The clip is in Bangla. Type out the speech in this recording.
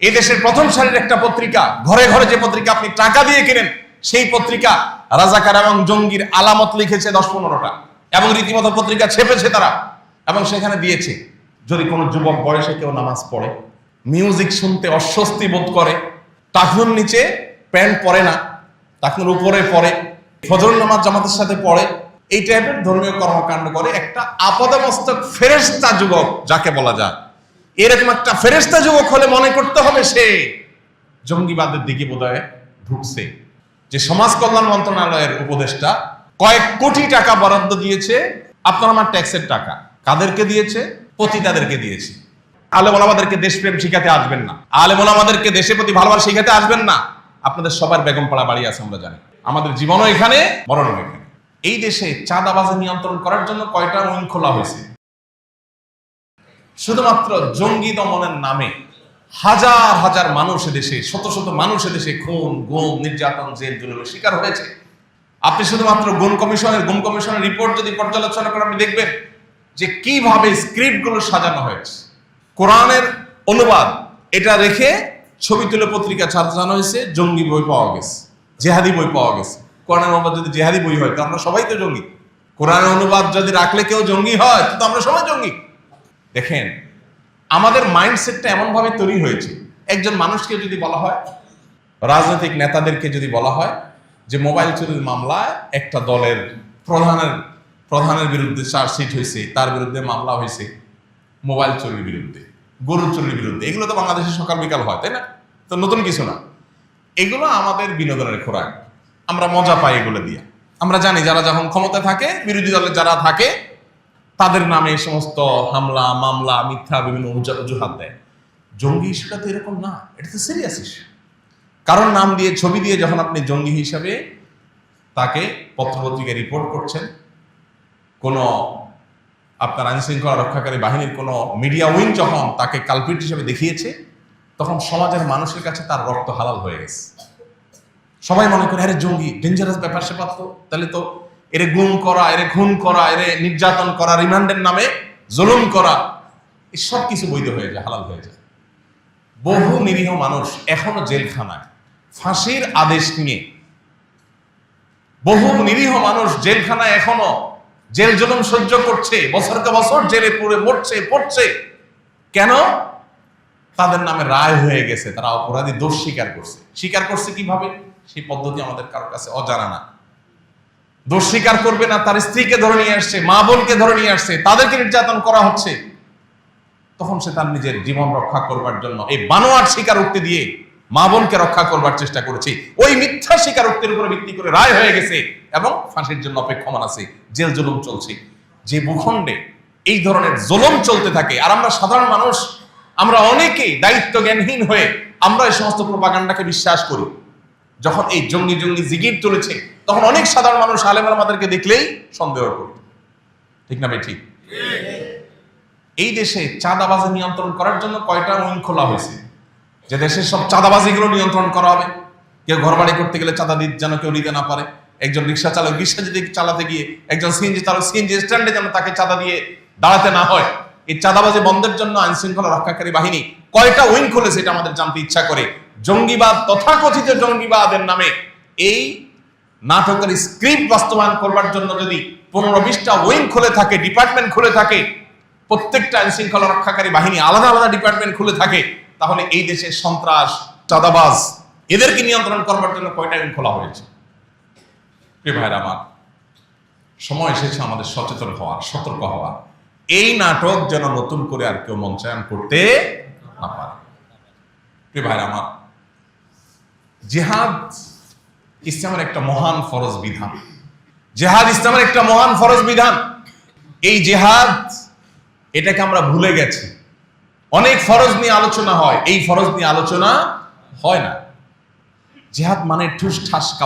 এই দেশের প্রথম সারির একটা পত্রিকা, ঘরে ঘরে যে পত্রিকা আপনি টাকা দিয়ে কেনেন, সেই পত্রিকা রাজাকার এবং জঙ্গির আলামত লিখেছে দশ পনেরোটা। এবং রীতিমতো পত্রিকা ছেপেছে তারা। এবং সেখানে দিয়েছে, যদি কোনো যুবক বয়সে কেউ নামাজ পড়ে, মিউজিক শুনতে অস্বস্তি বোধ করে টাকুর নিচে প্যান্ট পরে না টাকুর উপরে পড়ে ফজর নামাজ জামাতের সাথে পড়ে, এই টাইপের ধর্মীয় কর্মকাণ্ড করে একটা আপাদমস্তক ফেরেস্তা যুবক, যাকে বলা যায়। এরকম একটা ফেরেস্তা যুবক হলে মনে করতে হবে সে জঙ্গিবাদের দিকে বোধহয় ঢুকছে। যে সমাজ কল্যাণ মন্ত্রণালয়ের উপদেষ্টা কয়েক কোটি টাকা বরাদ্দ দিয়েছে। আপনার আমার ট্যাক্সের টাকা কাদেরকে দিয়েছে? পতিতাদেরকে দিয়েছে। আলেম ওলামাদেরকে দেশপ্রেম শিখাতে আসবেন না। আলেম ওলামাদেরকে দেশের প্রতি ভালোবাসা শিখাতে আসবেন না। আপনাদের সবার বেগম পাড়া বাড়ি আছে আমরা জানি। আমাদের জীবনও এখানে, মরণও এখানে। এই দেশে চাঁদাবাজি নিয়ন্ত্রণ করার জন্য কয়টা উইং খোলা হয়েছে? শুধুমাত্র জঙ্গি দমনের নামে হাজার হাজার মানুষ দেশে শত শত মানুষ দেশে খুন, গুম, নির্যাতন, জেল, জুলুমের শিকার হয়েছে। আপনি শুধুমাত্র গুম কমিশনের গুম কমিশনের রিপোর্ট যদি পর্যালোচনা করেন, আপনি দেখবেন যে কীভাবে স্ক্রিপ্টগুলো সাজানো হয়েছে। কোরআনের অনুবাদ, এটা রেখে ছবি তুলে পত্রিকা সাজানো হয়েছে, জঙ্গি বই পাওয়া গেছে, জেহাদি বই পাওয়া গেছে। কোরআনের অনুবাদ যদি জেহাদি বই হয়, তো আমরা সবাই তো জঙ্গি। কোরআনের অনুবাদ যদি রাখলে কেউ জঙ্গি হয় তো আমরা সবাই জঙ্গি। দেখেন, আমাদের মাইন্ডসেটটা এমনভাবে তৈরি হয়েছে, একজন মানুষকে যদি বলা হয়, রাজনৈতিক নেতাদেরকে যদি বলা হয়, যে মোবাইল চুরির মামলায় একটা দলের প্রধানের প্রধানের বিরুদ্ধে চার্জশিট হয়েছে, তার বিরুদ্ধে মামলা হয়েছে, মোবাইল চুরির বিরুদ্ধে, গরু চুরির বিরুদ্ধে, এগুলো তো বাংলাদেশে সকাল বিকাল হয়, তাই না? তো নতুন কিছু না। এগুলো আমাদের বিনোদনের খোরাক। আমরা মজা পাই এগুলো দিয়ে। আমরা জানি যারা যখন ক্ষমতা থাকে, বিরোধী দলের যারা থাকে তাদের নামে এই সমস্ত হামলা, মামলা, মিথ্যা বিভিন্ন অজু- অজুহাত দেয়। জঙ্গি ইস্যুটা তো এরকম না, এটা তো সিরিয়াস ইস্যু কারণ নাম দিয়ে, ছবি দিয়ে যখন আপনি জঙ্গি হিসাবে তাকে পত্রপত্রিকায় রিপোর্ট করছেন, কোনো আপনার আইন শৃঙ্খলা রক্ষাকারী বাহিনীর কোনো মিডিয়া উইং যখন তাকে কালপিট হিসেবে দেখিয়েছে, তখন সমাজের মানুষের কাছে তার রক্ত হালাল হয়ে গেছে। সবাই মনে করে, আরে জঙ্গি ডেঞ্জারাস ব্যাপার স্যাপার তো, তাহলে তো এরে গুম করা, এরে খুন করা, এরে নির্যাতন করা, রিমান্ডের নামে জুলুম করা সব কিছু বৈধ হয়ে যায়, হালাল হয়ে যায়। বহু নিরীহ মানুষ এখনও জেলখানায় ফাঁসির আদেশ নিয়ে। বহু নিরীহ মানুষ জেলখানায় এখনও জেল জুলুম সহ্য করছে, বছরকে বছর জেলে পুরে মরছে, পড়ছে। কেন? তাদের নামে রায় হয়ে গেছে, তারা অপরাধী দোষ স্বীকার করছে। স্বীকার করছে কীভাবে? সেই পদ্ধতি আমাদের কারোর কাছে অজানা না। দোষ স্বীকার করবে না, তার স্ত্রীকে ধরে নিয়ে আসছে, মা বোনকে ধরে নিয়ে আসছে, তাদেরকে নির্যাতন করা হচ্ছে। তখন সে তার নিজের জীবন রক্ষা করবার জন্য এই বানোয়ার স্বীকারোক্তি দিয়ে মা বোনকে রক্ষা করবার চেষ্টা করেছে। ওই মিথ্যা স্বীকারোক্তির উপরে ভিত্তি করে রায় হয়ে গেছে এবং ফাঁসির জন্য অপেক্ষমান আছে, জেল জুলুম চলছে। যে ভূখণ্ডে এই ধরনের জুলুম চলতে থাকে, আর আমরা সাধারণ মানুষ, আমরা অনেকেই দায়িত্ব জ্ঞানহীন হয়ে আমরা এই সমস্ত প্রপাগান্ডাকে বিশ্বাস করি। যখন এই জঙ্গি জঙ্গি জিগির তুলেছে, তখন অনেক সাধারণ মানুষ, আলেম আমাদেরকে দেখলেই সন্দেহ করত ঠিক না ভাই, ঠিক? এই দেশে চাঁদাবাজি নিয়ন্ত্রণ করার জন্য কয়টা উইং খোলা হয়েছে? যে দেশের সব চাঁদাবাজিগুলো নিয়ন্ত্রণ করা হবে। কেউ ঘর বাড়ি করতে গেলে চাঁদা দিতে যেন কেউ নিতে না পারে। একজন রিক্সা চালক রিক্সা যদি চালাতে গিয়ে একজন সিএনজি চালক সিএনজি স্ট্যান্ডে যেন তাকে চাঁদা দিয়ে দাঁড়াতে না হয়, এই চাঁদাবাজি বন্ধের জন্য আইন শৃঙ্খলা রক্ষাকারী বাহিনী কয়টা উইং খুলেছে এটা আমাদের জানতে ইচ্ছা করে। জঙ্গিবাদ, তথাকথিত জঙ্গিবাদের নামে এই নাটকের স্ক্রিপ্ট বাস্তবায়ন করবার জন্য যদি পনেরো বিশটা উইং খুলে থাকে ডিপার্টমেন্ট খুলে থাকে, প্রত্যেকটা আইন শৃঙ্খলা রক্ষাকারী বাহিনী আলাদা আলাদা ডিপার্টমেন্ট খুলে থাকে, তাহলে এই দেশের সন্ত্রাস, চাঁদাবাজ, এদেরকে নিয়ন্ত্রণ করবার জন্য কয়টা উইং খোলা হয়েছে? আমার, সময় এসেছে আমাদের সচেতন হওয়ার, সতর্ক হওয়ার। এই নাটক যেন নতুন করে আর কেউ মঞ্চায়ন করতে না পারে। ভাইরা আমার জেহাদ ইসলামের একটা মহান ফরজ বিধান। জেহাদ ইসলামের একটা মহান ফরজ বিধান। এই জেহাদ, এটাকে আমরা ভুলে গেছি। অনেক ফরজ নিয়ে আলোচনা হয়, এই ফরজ নিয়ে আলোচনা হয় না। জেহাদ মানে ঠুস ঠাস